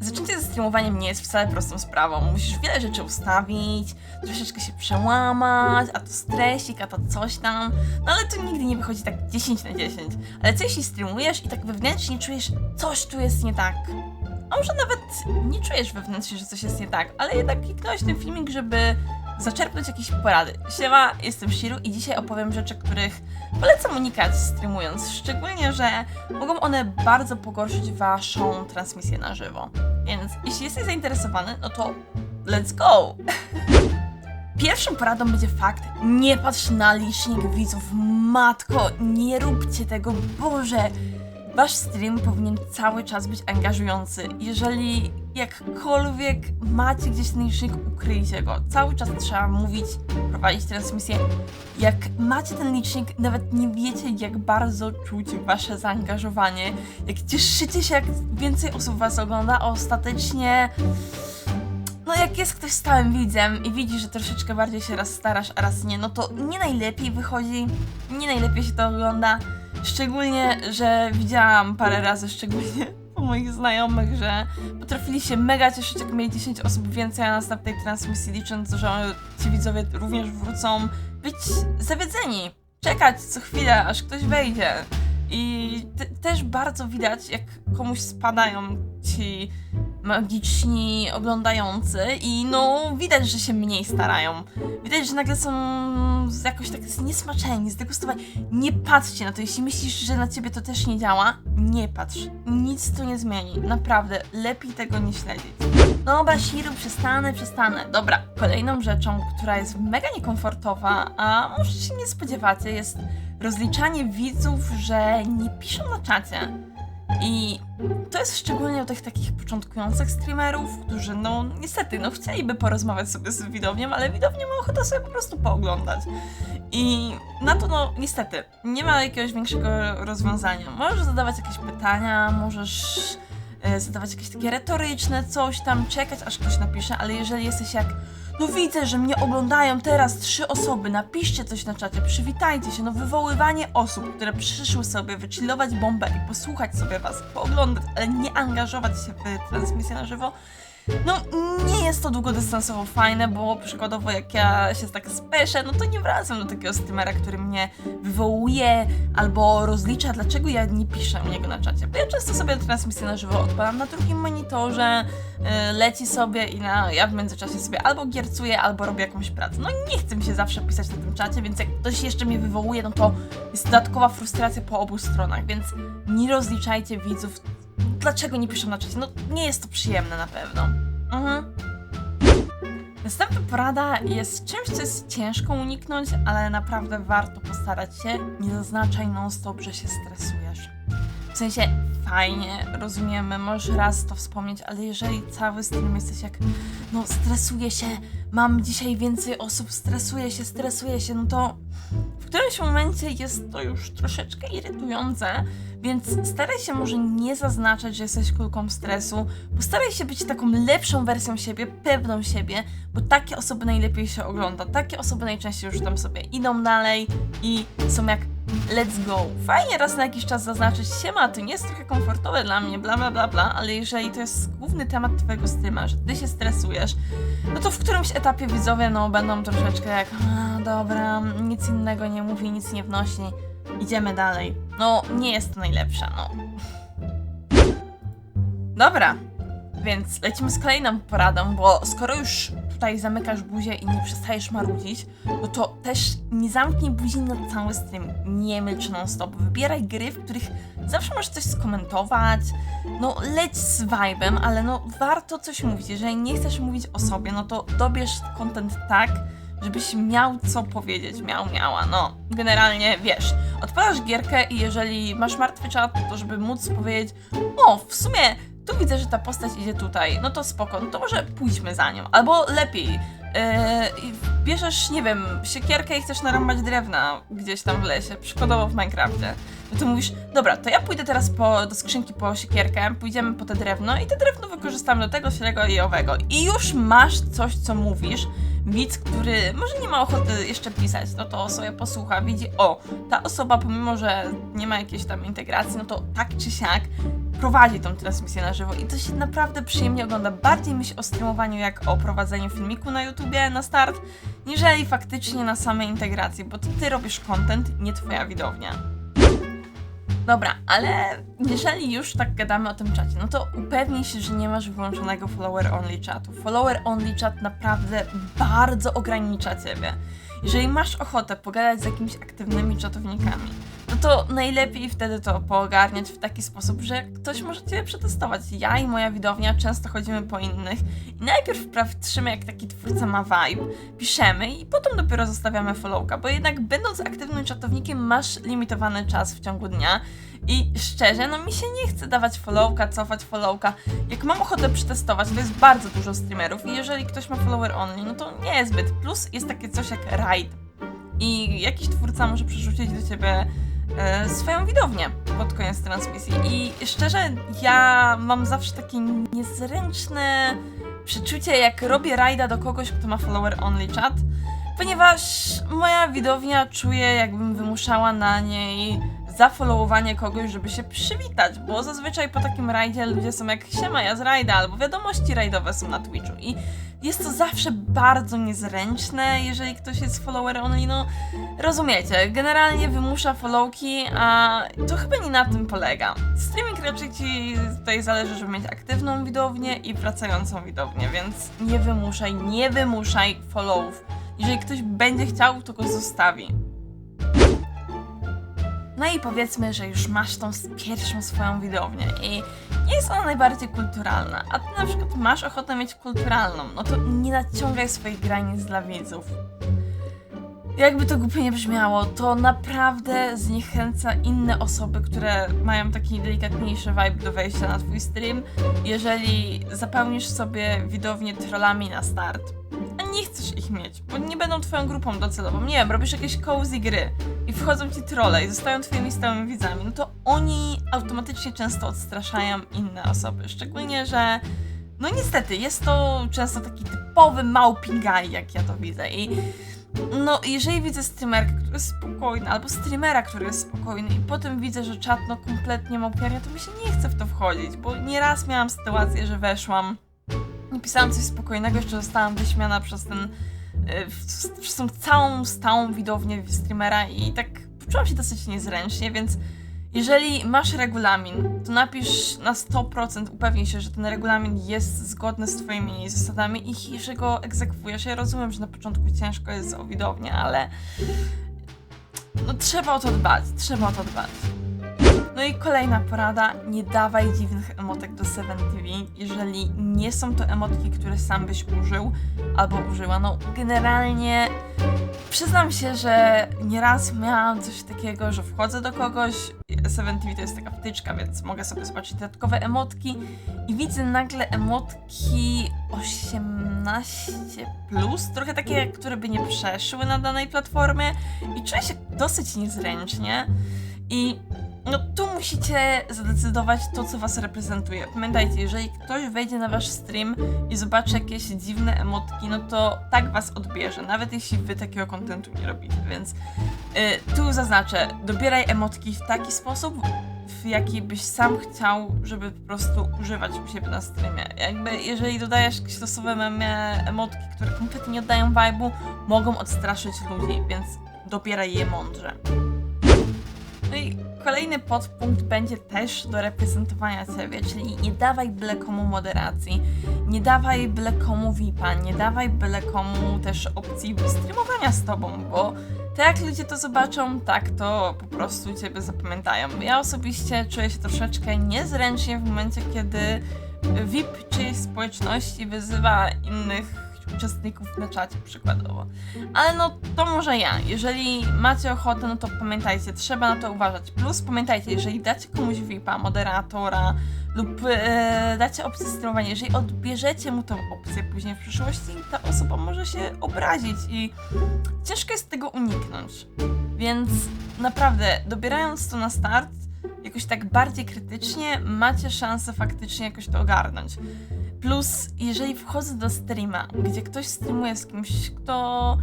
Zaczęcie ze streamowaniem nie jest wcale prostą sprawą. Musisz wiele rzeczy ustawić, troszeczkę się przełamać, a to stresik, a to coś tam. No ale to nigdy nie wychodzi tak 10 na 10. Ale co jeśli streamujesz i tak wewnętrznie czujesz, coś tu jest nie tak? A może nawet nie czujesz wewnętrznie, że coś jest nie tak, ale jednak kliknąłeś ten filmik, żeby zaczerpnąć jakieś porady. Siema, jestem Shiru i dzisiaj opowiem rzeczy, których polecam unikać streamując, szczególnie, że mogą one bardzo pogorszyć waszą transmisję na żywo. Więc jeśli jesteś zainteresowany, no to let's go! Pierwszą poradą będzie fakt, nie patrz na licznik widzów. Matko, nie róbcie tego, Boże! Wasz stream powinien cały czas być angażujący. Jeżeli jakkolwiek macie gdzieś ten licznik, ukryjcie go. Cały czas trzeba mówić, prowadzić transmisję. Jak macie ten licznik, nawet nie wiecie, jak bardzo czuć wasze zaangażowanie. Jak cieszycie się, jak więcej osób was ogląda, a ostatecznie no jak jest ktoś stałym widzem i widzi, że troszeczkę bardziej się raz starasz, a raz nie, no to nie najlepiej wychodzi, nie najlepiej się to ogląda. Szczególnie, że widziałam parę razy, szczególnie po moich znajomych, że potrafili się mega cieszyć, jak mieli 10 osób więcej na następnej transmisji, licząc, że ci widzowie również wrócą, być zawiedzeni, czekać co chwilę, aż ktoś wejdzie. I te, też bardzo widać, jak komuś spadają ci magiczni oglądający i no widać, że się mniej starają. Widać, że nagle są jakoś tak zniesmaczeni, zdegustowani. Nie patrzcie na to, jeśli myślisz, że na ciebie to też nie działa, nie patrz. Nic to nie zmieni. Naprawdę, lepiej tego nie śledzić. Dobra, Shiru, przestanę, przestanę. Dobra, kolejną rzeczą, która jest mega niekomfortowa, a może się nie spodziewacie, jest rozliczanie widzów, że nie piszą na czacie. I to jest szczególnie u tych takich początkujących streamerów, którzy no niestety no chcieliby porozmawiać sobie z widownią, ale widownia ma ochotę sobie po prostu pooglądać. I na to no niestety nie ma jakiegoś większego rozwiązania. Możesz zadawać jakieś pytania, możesz e, zadawać jakieś takie retoryczne coś tam, czekać aż ktoś napisze, ale jeżeli jesteś jak no widzę, że mnie oglądają teraz trzy osoby, napiszcie coś na czacie, przywitajcie się, no wywoływanie osób, które przyszły sobie wychillować bombę i posłuchać sobie was, pooglądać, ale nie angażować się w transmisję na żywo, no nie jest to długodystansowo fajne, bo przykładowo jak ja się tak speszę, no to nie wracam do takiego streamera, który mnie wywołuje albo rozlicza, dlaczego ja nie piszę u niego na czacie. Bo ja często sobie transmisję na żywo odpalam na drugim monitorze, yy, leci sobie i na, ja w międzyczasie sobie albo giercuję, albo robię jakąś pracę. No nie chcę mi się zawsze pisać na tym czacie, więc jak ktoś jeszcze mnie wywołuje, no to jest dodatkowa frustracja po obu stronach, więc nie rozliczajcie widzów dlaczego nie piszą na czacie? No nie jest to przyjemne na pewno. Mhm. Następna porada jest czymś, co jest ciężko uniknąć, ale naprawdę warto postarać się. Nie zaznaczaj non-stop, że się stresujesz. W sensie fajnie, rozumiemy, możesz raz to wspomnieć, ale jeżeli cały stream jesteś jak, no stresuję się, mam dzisiaj więcej osób, stresuję się, stresuję się, no to w którymś momencie jest to już troszeczkę irytujące, więc staraj się może nie zaznaczać, że jesteś kulką stresu. Postaraj się być taką lepszą wersją siebie, pewną siebie, bo takie osoby najlepiej się ogląda. Takie osoby najczęściej już tam sobie idą dalej i są jak let's go. Fajnie raz na jakiś czas zaznaczyć, siema, to nie jest trochę komfortowe dla mnie, bla bla bla bla, ale jeżeli to jest główny temat twojego streama, że ty się stresujesz, no to w którymś etapie widzowie no będą troszeczkę jak, dobra, nic innego nie mówi, nic nie wnosi, idziemy dalej. No, nie jest to najlepsze, no. Dobra, więc lecimy z kolejną poradą, bo skoro już tutaj zamykasz buzię i nie przestajesz marudzić, no to też nie zamknij buzi na cały stream. Nie milcz non stop. Wybieraj gry, w których zawsze możesz coś skomentować. No leć z vibe'em, ale no warto coś mówić. Jeżeli nie chcesz mówić o sobie, no to dobierz content tak, żebyś miał co powiedzieć, miał, miała, no. Generalnie, wiesz, odpalasz gierkę i jeżeli masz martwy czat, to żeby móc powiedzieć, o, w sumie tu widzę, że ta postać idzie tutaj, no to spoko, no to może pójdźmy za nią. Albo lepiej, yy, bierzesz, nie wiem, siekierkę i chcesz narąbać drewna gdzieś tam w lesie, przykładowo w Minecrafcie. No to mówisz, dobra, to ja pójdę teraz po, do skrzynki po siekierkę, pójdziemy po te drewno i te drewno wykorzystamy do tego, siego i owego. I już masz coś, co mówisz. Widz, który może nie ma ochoty jeszcze pisać, no to sobie posłucha, widzi, o, ta osoba pomimo, że nie ma jakiejś tam integracji, no to tak czy siak prowadzi tą transmisję na żywo i to się naprawdę przyjemnie ogląda. Bardziej myśl o streamowaniu jak o prowadzeniu filmiku na YouTubie na start, niżeli faktycznie na samej integracji, bo to ty robisz content, nie twoja widownia. Dobra, ale jeżeli już tak gadamy o tym czacie, no to upewnij się, że nie masz wyłączonego follower only czatu. Follower only chat naprawdę bardzo ogranicza ciebie. Jeżeli masz ochotę pogadać z jakimiś aktywnymi czatownikami, to najlepiej wtedy to poogarniać w taki sposób, że ktoś może ciebie przetestować. Ja i moja widownia często chodzimy po innych i najpierw patrzymy, jak taki twórca ma vibe, piszemy i potem dopiero zostawiamy followka, bo jednak będąc aktywnym czatownikiem masz limitowany czas w ciągu dnia i szczerze, no mi się nie chce dawać followka, cofać followka. Jak mam ochotę przetestować, to jest bardzo dużo streamerów i jeżeli ktoś ma follower only, no to nie jest zbyt. Plus jest takie coś jak raid i jakiś twórca może przerzucić do ciebie swoją widownię pod koniec transmisji. I szczerze, ja mam zawsze takie niezręczne przeczucie, jak robię rajda do kogoś, kto ma follower only chat, ponieważ moja widownia czuje, jakbym wymuszała na niej zafollowowanie kogoś, żeby się przywitać, bo zazwyczaj po takim rajdzie ludzie są jak siema, ja z rajda, albo wiadomości rajdowe są na Twitchu i jest to zawsze bardzo niezręczne, jeżeli ktoś jest follower only, no rozumiecie, generalnie wymusza followki, a to chyba nie na tym polega. Streaming raczej ci tutaj zależy, żeby mieć aktywną widownię i wracającą widownię, więc nie wymuszaj, nie wymuszaj followów. Jeżeli ktoś będzie chciał, to go zostawi. No i powiedzmy, że już masz tą pierwszą swoją widownię i nie jest ona najbardziej kulturalna, a ty na przykład masz ochotę mieć kulturalną, no to nie naciągaj swoich granic dla widzów. Jakby to głupio nie brzmiało, to naprawdę zniechęca inne osoby, które mają taki delikatniejszy vibe do wejścia na twój stream, jeżeli zapełnisz sobie widownię trollami na start. Nie chcesz ich mieć, bo nie będą twoją grupą docelową. Nie wiem, robisz jakieś cozy gry i wchodzą ci trolle i zostają twoimi stałymi widzami, no to oni automatycznie często odstraszają inne osoby. Szczególnie, że no niestety, jest to często taki typowy małpi guy, jak ja to widzę i no, jeżeli widzę streamerkę, który jest spokojny, albo streamera, który jest spokojny i potem widzę, że czat no kompletnie małpiarnia, to mi się nie chce w to wchodzić, bo nieraz miałam sytuację, że weszłam, napisałam coś spokojnego, jeszcze zostałam wyśmiana przez ten, w- przez tą całą stałą widownię streamera i tak poczułam się dosyć niezręcznie, więc jeżeli masz regulamin, to napisz na 100%, upewnij się, że ten regulamin jest zgodny z twoimi zasadami i że go egzekwujesz. Ja rozumiem, że na początku ciężko jest o widownię, ale no trzeba o to dbać, trzeba o to dbać. No i kolejna porada, nie dawaj dziwnych emotek do 7TV, jeżeli nie są to emotki, które sam byś użył albo użyła. No generalnie przyznam się, że nieraz miałam coś takiego, że wchodzę do kogoś, 7TV to jest taka wtyczka, więc mogę sobie zobaczyć dodatkowe emotki. I widzę nagle emotki 18+, plus, trochę takie, które by nie przeszły na danej platformie. I czuję się dosyć niezręcznie. I no tu musicie zadecydować to, co was reprezentuje. Pamiętajcie, jeżeli ktoś wejdzie na wasz stream i zobaczy jakieś dziwne emotki, no to tak was odbierze, nawet jeśli wy takiego kontentu nie robicie, więc y, tu zaznaczę, dobieraj emotki w taki sposób, w jaki byś sam chciał, żeby po prostu używać u siebie na streamie. Jakby jeżeli dodajesz jakieś losowe emotki, które kompletnie nie oddają vibe'u, mogą odstraszyć ludzi, więc dobieraj je mądrze. No i kolejny podpunkt będzie też do reprezentowania ciebie, czyli nie dawaj byle komu moderacji, nie dawaj byle komu VIPa, nie dawaj byle komu też opcji streamowania z tobą, bo tak jak ludzie to zobaczą, tak to po prostu ciebie zapamiętają. Ja osobiście czuję się troszeczkę niezręcznie w momencie, kiedy VIP czyjejś społeczności wyzywa innych uczestników na czacie przykładowo. Ale no to może ja. Jeżeli macie ochotę, no to pamiętajcie, trzeba na to uważać. Plus pamiętajcie, jeżeli dacie komuś VIPa, moderatora lub e, dacie opcję streamowania, jeżeli odbierzecie mu tą opcję później w przyszłości, ta osoba może się obrazić i ciężko jest tego uniknąć. Więc naprawdę, dobierając to na start, jakoś tak bardziej krytycznie, macie szansę faktycznie jakoś to ogarnąć. Plus, jeżeli wchodzę do streama, gdzie ktoś streamuje z kimś, kto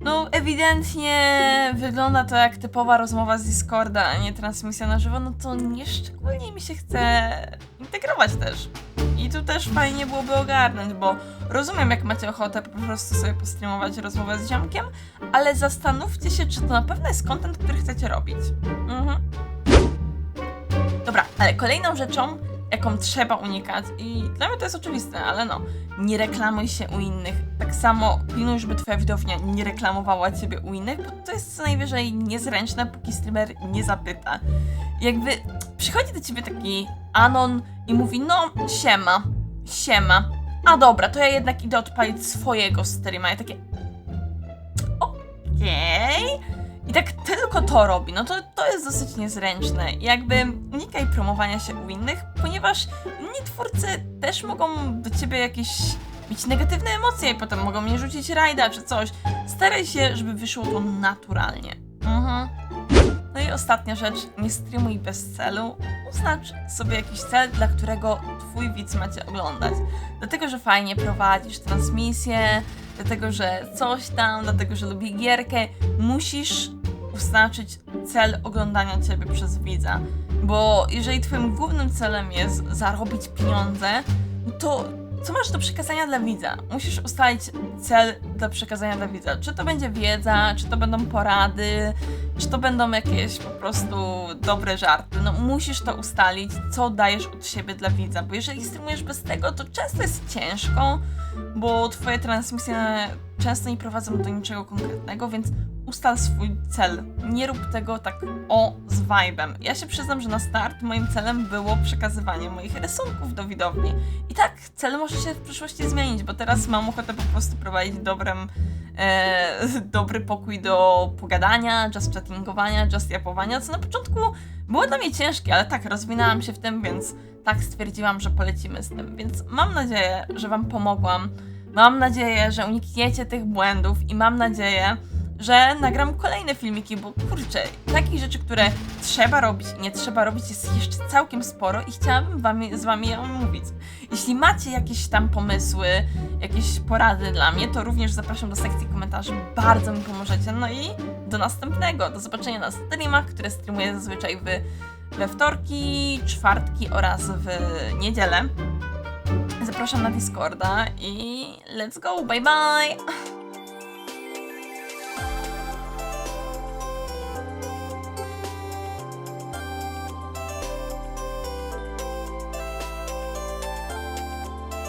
No, ewidentnie wygląda to jak typowa rozmowa z Discorda, a nie transmisja na żywo, no to nieszczególnie mi się chce integrować też. I tu też fajnie byłoby ogarnąć, bo rozumiem, jak macie ochotę po prostu sobie postreamować rozmowę z ziomkiem, ale zastanówcie się, czy to na pewno jest content, który chcecie robić. Mhm. Dobra, ale kolejną rzeczą, jaką trzeba unikać, i dla mnie to jest oczywiste, ale no, nie reklamuj się u innych. Tak samo pilnuj, żeby twoja widownia nie reklamowała ciebie u innych, bo to jest co najwyżej niezręczne, póki streamer nie zapyta. Jakby przychodzi do ciebie taki anon i mówi, no siema, siema. A dobra, to ja jednak idę odpalić swojego streama. I takie, okej. I tak tylko to robi, no to, to jest dosyć niezręczne. Jakby unikaj promowania się u innych, ponieważ inni twórcy też mogą do ciebie jakieś mieć negatywne emocje i potem mogą mnie rzucić rajda czy coś. Staraj się, żeby wyszło to naturalnie. Mhm. No i ostatnia rzecz, nie streamuj bez celu. Uznacz sobie jakiś cel, dla którego twój widz ma cię oglądać. Dlatego, że fajnie prowadzisz transmisję, dlatego, że coś tam, dlatego, że lubi gierkę, musisz uznaczyć cel oglądania ciebie przez widza. Bo jeżeli twoim głównym celem jest zarobić pieniądze, to co masz do przekazania dla widza? Musisz ustalić cel do przekazania dla widza. Czy to będzie wiedza, czy to będą porady, czy to będą jakieś po prostu dobre żarty. No musisz to ustalić, co dajesz od siebie dla widza, bo jeżeli streamujesz bez tego, to często jest ciężko, bo twoje transmisje często nie prowadzą do niczego konkretnego, więc ustal swój cel. Nie rób tego tak o z vibem. Ja się przyznam, że na start moim celem było przekazywanie moich rysunków do widowni. I tak, cel może się w przyszłości zmienić, bo teraz mam ochotę po prostu prowadzić dobrem, e, dobry pokój do pogadania, just chattingowania, just japowania, co na początku było dla mnie ciężkie, ale tak, rozwinęłam się w tym, więc tak stwierdziłam, że polecimy z tym. Więc mam nadzieję, że Wam pomogłam. Mam nadzieję, że unikniecie tych błędów i mam nadzieję, że nagram kolejne filmiki, bo kurczę, takich rzeczy, które trzeba robić i nie trzeba robić jest jeszcze całkiem sporo i chciałabym z wami je omówić. Jeśli macie jakieś tam pomysły, jakieś porady dla mnie, to również zapraszam do sekcji komentarzy, bardzo mi pomożecie. No i do następnego, do zobaczenia na streamach, które streamuję zazwyczaj w, we wtorki, czwartki oraz w niedzielę. Zapraszam na Discorda i let's go, bye bye!